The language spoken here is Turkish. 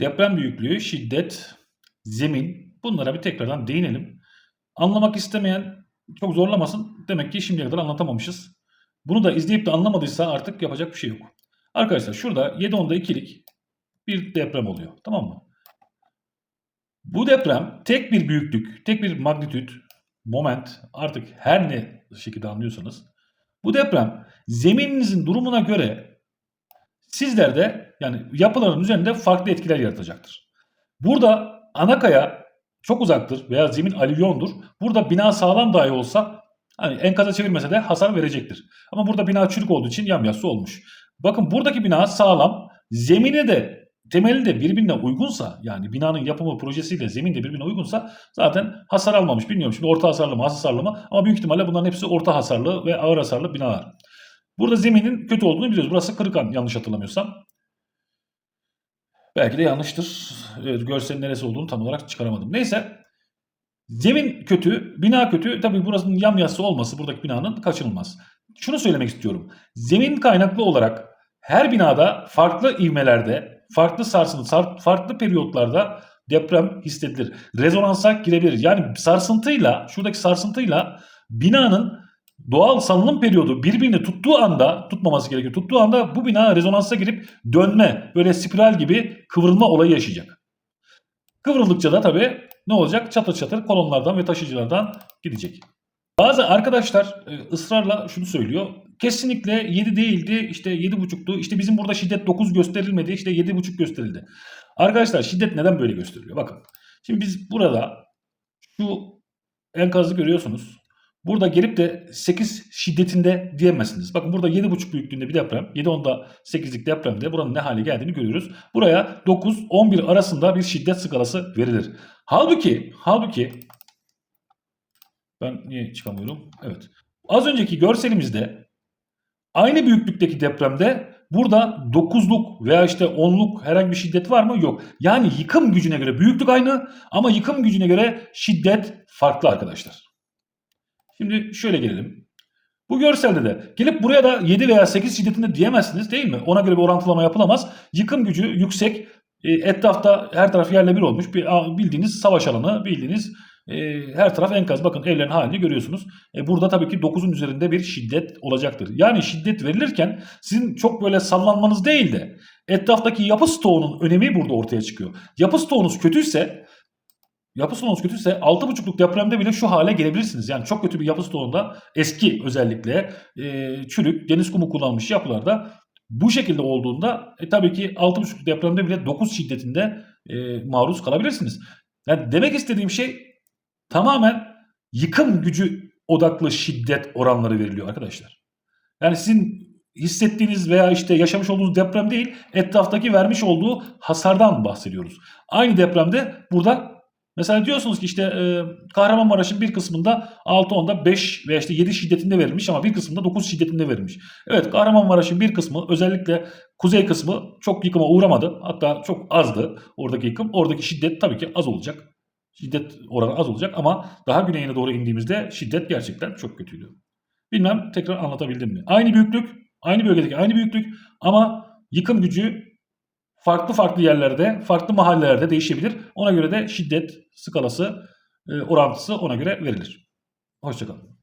Deprem büyüklüğü, şiddet, zemin bunlara bir tekrardan değinelim. Anlamak istemeyen çok zorlamasın. Demek ki şimdiye kadar anlatamamışız. Bunu da izleyip de anlamadıysa artık yapacak bir şey yok. Arkadaşlar şurada 7.10'da 2'lik bir deprem oluyor. Tamam mı? Bu deprem tek bir büyüklük, tek bir magnitüt, moment artık her ne şekilde anlıyorsanız bu deprem zemininizin durumuna göre sizlerde yani yapıların üzerinde farklı etkiler yaratacaktır. Burada ana kaya çok uzaktır veya zemin alüvyondur. Burada bina sağlam dahi olsa hani enkaza çevirmese de hasar verecektir. Ama burada bina çürük olduğu için yamyassı olmuş. Bakın buradaki bina sağlam. Zemine de temeli de birbirine uygunsa yani binanın yapımı projesiyle zemin de birbirine uygunsa zaten hasar almamış. Bilmiyorum şimdi orta hasarlı mı hasarlı mı ama büyük ihtimalle bunların hepsi orta hasarlı ve ağır hasarlı binalar. Burada zeminin kötü olduğunu biliyoruz. Burası Kırıkan yanlış hatırlamıyorsam. Belki de yanlıştır. Evet, görselin neresi olduğunu tam olarak çıkaramadım. Neyse. Zemin kötü, bina kötü. Tabii burasının yamyassı olması buradaki binanın kaçınılmaz. Şunu söylemek istiyorum. Zemin kaynaklı olarak her binada farklı ivmelerde, farklı sarsıntı, sar- farklı periyotlarda deprem hissedilir. Rezonansa girebilir. Yani sarsıntıyla, şuradaki sarsıntıyla binanın doğal salınım periyodu birbirini tuttuğu anda, tutmaması gerekiyor. Tuttuğu anda bu bina rezonansa girip dönme, böyle spiral gibi kıvrılma olayı yaşayacak. Kıvrıldıkça da tabii ne olacak? Çatır çatır kolonlardan ve taşıyıcılardan gidecek. Bazı arkadaşlar e, ısrarla şunu söylüyor. Kesinlikle 7 değildi, işte 7.5'tu. İşte bizim burada şiddet 9 gösterilmedi, işte 7.5 gösterildi. Arkadaşlar şiddet neden böyle gösteriliyor? Bakın. Şimdi biz burada şu enkazı görüyorsunuz. Burada gelip de 8 şiddetinde diyemezsiniz. Bakın burada 7.5 büyüklüğünde bir deprem. 7.10'da 8'lik depremde buranın ne hale geldiğini görüyoruz. Buraya 9-11 arasında bir şiddet skalası verilir. Halbuki, halbuki ben niye çıkamıyorum? Evet. Az önceki görselimizde aynı büyüklükteki depremde burada 9'luk veya işte 10'luk herhangi bir şiddet var mı? Yok. Yani yıkım gücüne göre büyüklük aynı ama yıkım gücüne göre şiddet farklı arkadaşlar. Şimdi şöyle gelelim. Bu görselde de gelip buraya da 7 veya 8 şiddetinde diyemezsiniz değil mi? Ona göre bir orantılama yapılamaz. Yıkım gücü yüksek. E, etrafta her taraf yerle bir olmuş. Bir, bildiğiniz savaş alanı, bildiğiniz e, her taraf enkaz. Bakın evlerin halini görüyorsunuz. E, burada tabii ki 9'un üzerinde bir şiddet olacaktır. Yani şiddet verilirken sizin çok böyle sallanmanız değil de etraftaki yapı stoğunun önemi burada ortaya çıkıyor. Yapı stoğunuz kötüyse yapı stoğunuz kötüyse 6.5'luk depremde bile şu hale gelebilirsiniz. Yani çok kötü bir yapı stoğunda eski özellikle e, çürük, deniz kumu kullanmış yapılarda bu şekilde olduğunda e, tabii ki 6.5'luk depremde bile 9 şiddetinde e, maruz kalabilirsiniz. Yani demek istediğim şey tamamen yıkım gücü odaklı şiddet oranları veriliyor arkadaşlar. Yani sizin hissettiğiniz veya işte yaşamış olduğunuz deprem değil, etraftaki vermiş olduğu hasardan bahsediyoruz. Aynı depremde burada mesela diyorsunuz ki işte e, Kahramanmaraş'ın bir kısmında 6-10'da 5 veya işte 7 şiddetinde verilmiş ama bir kısmında 9 şiddetinde verilmiş. Evet Kahramanmaraş'ın bir kısmı özellikle kuzey kısmı çok yıkıma uğramadı. Hatta çok azdı oradaki yıkım. Oradaki şiddet tabii ki az olacak. Şiddet oranı az olacak ama daha güneyine doğru indiğimizde şiddet gerçekten çok kötüydü. Bilmem tekrar anlatabildim mi? Aynı büyüklük, aynı bölgedeki aynı büyüklük ama yıkım gücü farklı farklı yerlerde, farklı mahallelerde değişebilir. Ona göre de şiddet skalası, e, orantısı ona göre verilir. Hoşçakalın.